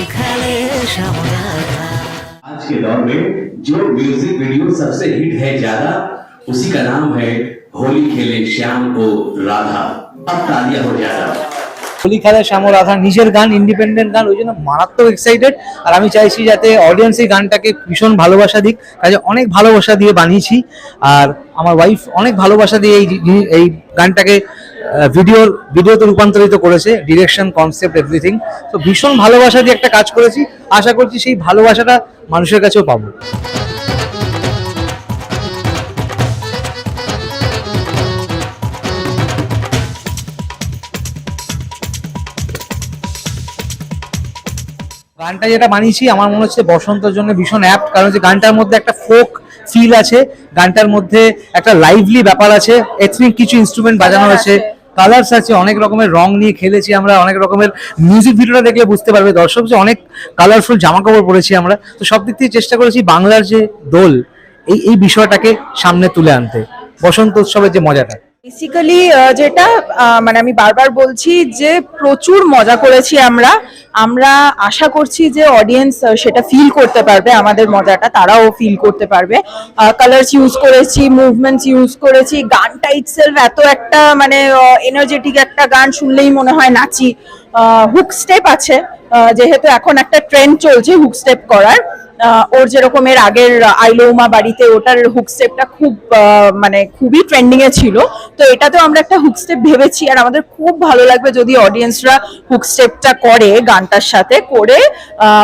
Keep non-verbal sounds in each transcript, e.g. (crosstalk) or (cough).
শ্যামরাধায় হোলি খেলে শ্যামরাধায় आज के दौर में जो म्यूजिक वीडियो सबसे हिट है ज्यादा उसी का नाम है होली खेले श्याम को राधा अब तालियां हो ज्यादा হোলি খেলা শ্যামল রাধা নিজের গান ইন্ডিপেন্ডেন্ট গান ওই জন্য মারাত্মক এক্সাইটেড আর আমি চাইছি যাতে অডিয়েন্স এই গানটাকে ভীষণ ভালোবাসা দিক কাজে অনেক ভালোবাসা দিয়ে বানিয়েছি আর আমার ওয়াইফ অনেক ভালোবাসা দিয়ে এই জি- এই গানটাকে ভিডিওর ভিডিওতে রূপান্তরিত করেছে ডিরেকশন কনসেপ্ট এভরিথিং তো ভীষণ ভালোবাসা দিয়ে একটা কাজ করেছি আশা করছি সেই ভালোবাসাটা মানুষের কাছেও পাবো। গানটা যেটা বানিয়েছি আমার মনে হচ্ছে বসন্তর জন্য ভীষণ অ্যাপ্ট কারণ যে গানটার মধ্যে একটা ফোক ফিল আছে গানটার মধ্যে একটা লাইভলি ব্যাপার আছে এথনিক কিছু ইনস্ট্রুমেন্ট বাজানো হয়েছে। কালার্স আছে, অনেক রকমের রং নিয়ে খেলেছি আমরা, অনেক রকমের মিউজিক ভিডিওটা দেখলে বুঝতে পারবে দর্শক যে অনেক কালারফুল জামা কাপড় পরেছি আমরা। তো সব দিক থেকে চেষ্টা করেছি বাংলার যে দোল, এই এই বিষয়টাকে সামনে তুলে আনতে, বসন্ত উৎসবের যে মজাটা। বেসিক্যালি যেটা মানে আমি বারবার বলছি যে প্রচুর মজা করেছি আমরা। আমরা আশা করছি যে অডিয়েন্স সেটা ফিল করতে পারবে আমাদের মজাটা, তারাও ফিল করতে পারবে। কালার্স ইউজ করেছি মুভমেন্টস ইউজ করেছি, গানটা ইটসেলফ এত একটা মানে এনার্জেটিক একটা গান শুনলেই মনে হয় নাচি। হুক স্টেপ আছে যেহেতু এখন একটা ট্রেন্ড চলছে হুক স্টেপ করার। ওর যেরকম এর আগের আইলোমা বাড়িতে ওটার হুক স্টেপটা খুব মানে খুবই ট্রেন্ডিং এ ছিল। তো এটাতেও আমরা একটা হুক স্টেপ ভেবেছি। আর আমাদের খুব ভালো লাগবে যদি অডিয়েন্সরা হুক স্টেপটা করে গানটার সাথে করে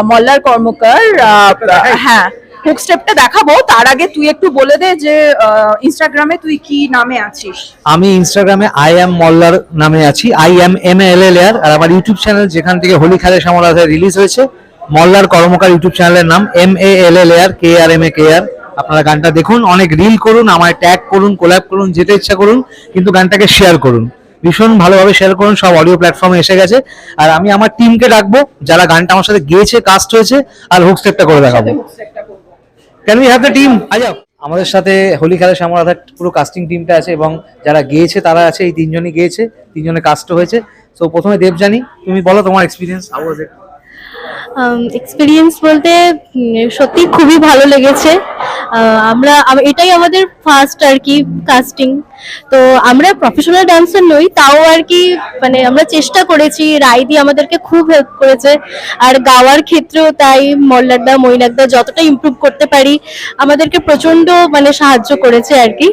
মল্লার কর্মকার হ্যাঁ হুক স্টেপটা দেখাবো। তার আগে তুই একটু বলে দে যে ইনস্টাগ্রামে তুই কি নামে আছিস? আমি ইনস্টাগ্রামে আই এম মল্লার নামে আছি। I am M L L R আমার ইউটিউব চ্যানেল যেখান থেকে হোলি খেলে সমরাধায় রিলিজ হয়েছে মল্লার কর্মকার ইউটিউব চ্যানেলের নাম M A L L R K R M A কে আর আপনারা গানটা দেখুন অনেক রিল করুন আমায় ট্যাগ করুন কোল্যাব করুন যেতে ইচ্ছা করুন কিন্তু গানটাকে শেয়ার করুন। ভীষণ ভালোভাবে শেয়ার করুন সব অডিও প্ল্যাটফর্মে এসে গেছে। আর আমি আমার টিমকে ডাকবো যারা গানটা আমার সাথে গেয়েছে কাস্ট হয়েছে আর হুক স্টেপটা করে দেখাবো। Can we have the team আজাও আমাদের সাথে হোলি খেলা শ্যামল রাধার পুরো কাস্টিং টিমটা আছে এবং যারা গেয়েছে তারা আছে এই তিনজনই গেয়েছে তিনজনে কাস্ট হয়েছে। তো প্রথমে দেবজানি তুমি বলো তোমার experience how was it experience বলতে সত্যি খুবই ভালো লেগেছে। আমরা এটাই আমাদের ফার্স্ট আর কি কাস্টিং তো আমরা প্রফেশনাল ডান্সার নই, তাও আর কি মানে আমরা চেষ্টা করেছি রাইদি আমাদেরকে খুব হেল্প করেছে। আর গাওয়ার ক্ষেত্রেও তাই, মল্লারদা, মৈনাকদা যতটা ইমপ্রুভ করতে পারি, আমাদেরকে প্রচণ্ড মানে সাহায্য করেছে আর কি।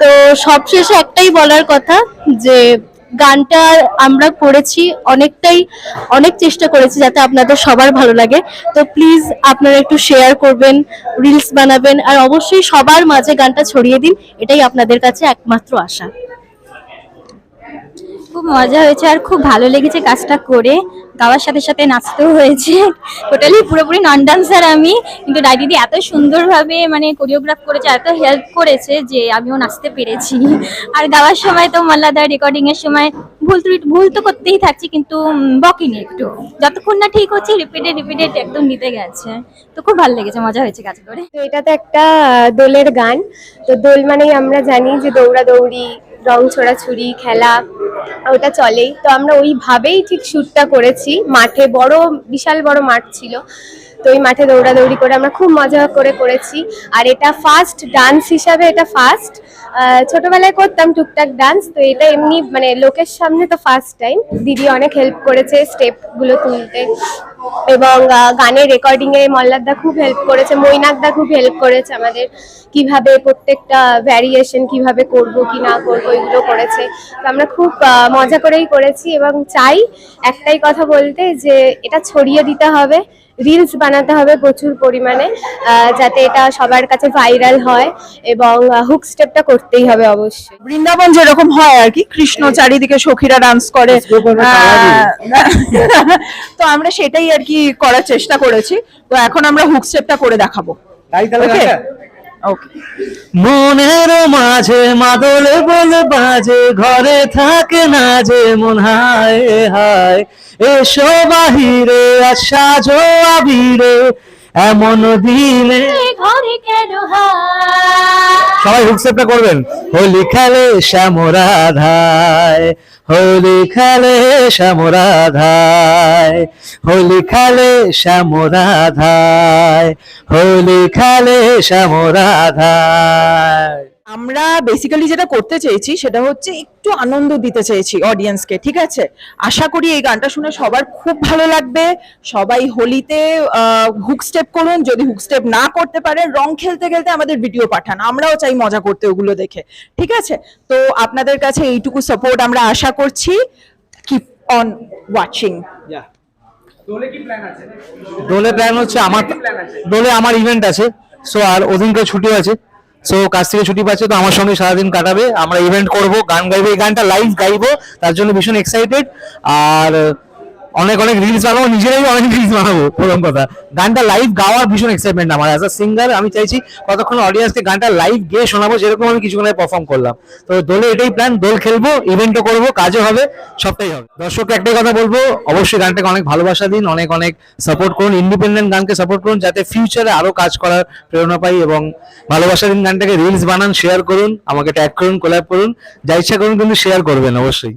তো সবশেষে একটাই বলার কথা যে গানটা আমরা করেছি, অনেকটাই, অনেক চেষ্টা করেছি যাতে আপনাদের সবার ভালো লাগে। তো প্লিজ আপনারা একটু শেয়ার করবেন রিলস বানাবেন, আর অবশ্যই সবার মাঝে গানটা ছড়িয়ে দিন, এটাই আপনাদের কাছে একমাত্র আশা। খুব মজা হয়েছে আর খুব ভালো লেগেছে কাজটা করে। গাওয়ার সাথে সাথে নাচতেও হয়েছে। টোটালি পুরোপুরি নন ডান্সার আমি। কিন্তু ডাইডিদি এত সুন্দরভাবে মানে কোরিওগ্রাফ করেছে এত হেল্প করেছে যে আমিও নাচতে পেরেছি। আর গাওয়ার সময় তো মাল্লাদার রেকর্ডিং এর সময় ভুল ত্রুটি ভুল তো করতেই থাকছি, কিন্তু বকিনি একটু। যতক্ষণ না ঠিক হচ্ছে রিপিটেড রিপিটেড একদম নিতে গেছে। তো খুব ভালো লেগেছে, মজা হয়েছে কাজ করে। তো এটা তো একটা দোলের গান। তো দোল মানেই আমরা জানি যে দৌড়াদৌড়ি, রং ছোড়াছুড়ি, খেলা। ওটা চলেই। তো আমরা ওইভাবেই ঠিক শ্যুটটা করেছি। মাঠে বড়, বিশাল বড় মাঠ ছিল। তো ওই মাঠে দৌড়াদৌড়ি করে আমরা খুব মজা করে করেছি। আর এটা ফার্স্ট ডান্স হিসাবে এটা ফার্স্ট ছোটবেলায় করতাম টুকটাক ডান্স তো এটা এমনি মানে লোকের সামনে তো ফার্স্ট টাইম দিদি অনেক হেল্প করেছে স্টেপগুলো তুলতে। এবং গানের রেকর্ডিং এ মল্লারদা খুব হেল্প করেছে মৈনাকদা খুব হেল্প করেছে আমাদের কীভাবে প্রত্যেকটা ভ্যারিয়েশন কীভাবে করব কি না করব এগুলো করেছে। তো আমরা খুব আহ, মজা করেই করেছি এবং চাই একটাই কথা বলতে যে এটা ছড়িয়ে দিতে হবে রিলস বানাতে হবে প্রচুর পরিমাণে যাতে এটা সবার কাছে ভাইরাল হয় এবং হুক স্টেপটা করতেই হবে অবশ্যই। বৃন্দাবন যেরকম হয় আর কি কৃষ্ণ চারিদিকে সখীরা ডান্স করে (laughs) তো আমরা সেটাই আর কি করার চেষ্টা করেছি। তো এখন আমরা হুক স্টেপটা করে দেখাবো। তাই তাহলে মনের মাঝে মাদলে বলে বাজে ঘরে থাকে না যে মন হায় হায়। এসো বাহিরে সাজো আবিরে এমন দিনে। ঘরে কেন হায়? সবাই হুকসেপটা করবেন। হোলি খেলে শ্যামরাধায়। হোলি খালে শ্যামরাধায় হোলি খালে শ্যামরাধায় হোলি খালে শ্যামরাধায়। আমরা বেসিক্যালি যেটা করতে চেয়েছি সেটা হচ্ছে একটু আনন্দ দিতে চেয়েছি অডিয়েন্সকে ঠিক আছে? আশা করি এই গানটা শুনে সবার খুব ভালো লাগবে। সবাই হোলিতে হুক স্টেপ করুন যদি হুক স্টেপ না করতে পারেন রং খেলতে খেলতে আমাদের ভিডিও পাঠান। আমরাও চাই মজা করতে ওগুলো দেখে ঠিক আছে? তো আপনাদের কাছে এইটুকু সাপোর্ট আমরা আশা করছি। কিপ অন ওয়াচিং দোলে প্ল্যান হচ্ছে আমার দোলে আমার ইভেন্ট আছে। সো আর ওদিনকে ছুটি আছে। সো কাজ থেকে ছুটি পাচ্ছে তো আমার সঙ্গে সারাদিন কাটাবে। আমরা ইভেন্ট করব, গান গাইবো, এই গানটা লাইভ গাইবো, তার জন্য ভীষণ এক্সাইটেড আর অনেক অনেক রিলস বানাবো, নিজেরাই অনেক রিলস বানাবো, প্রথম কথা। গানটা লাইভ গাওয়ার ভীষণ এক্সাইটমেন্ট আমার অ্যাজ আ সিঙ্গার আমি চাইছি কতক্ষণ অডিয়েন্সকে গানটা লাইভ গিয়ে শোনাবো, যেরকম আমি কিছুক্ষণ পারফর্ম করলাম। তো দোলে এটাই প্ল্যান দোল খেলব ইভেন্টও করব, কাজও হবে, সবটাই হবে। দর্শককে একটাই কথা বলব, অবশ্যই গানটাকে অনেক ভালোবাসা দিন, অনেক অনেক সাপোর্ট করুন ইন্ডিপেন্ডেন্ট গানকে সাপোর্ট করুন, যাতে ফিউচারে আরও কাজ করার প্রেরণা পাই এবং ভালোবাসা দিন গানটাকে রিলস বানান শেয়ার করুন, আমাকে ট্যাগ করুন কোলাপ করুন, যা ইচ্ছা করুন কিন্তু শেয়ার করবেন, অবশ্যই।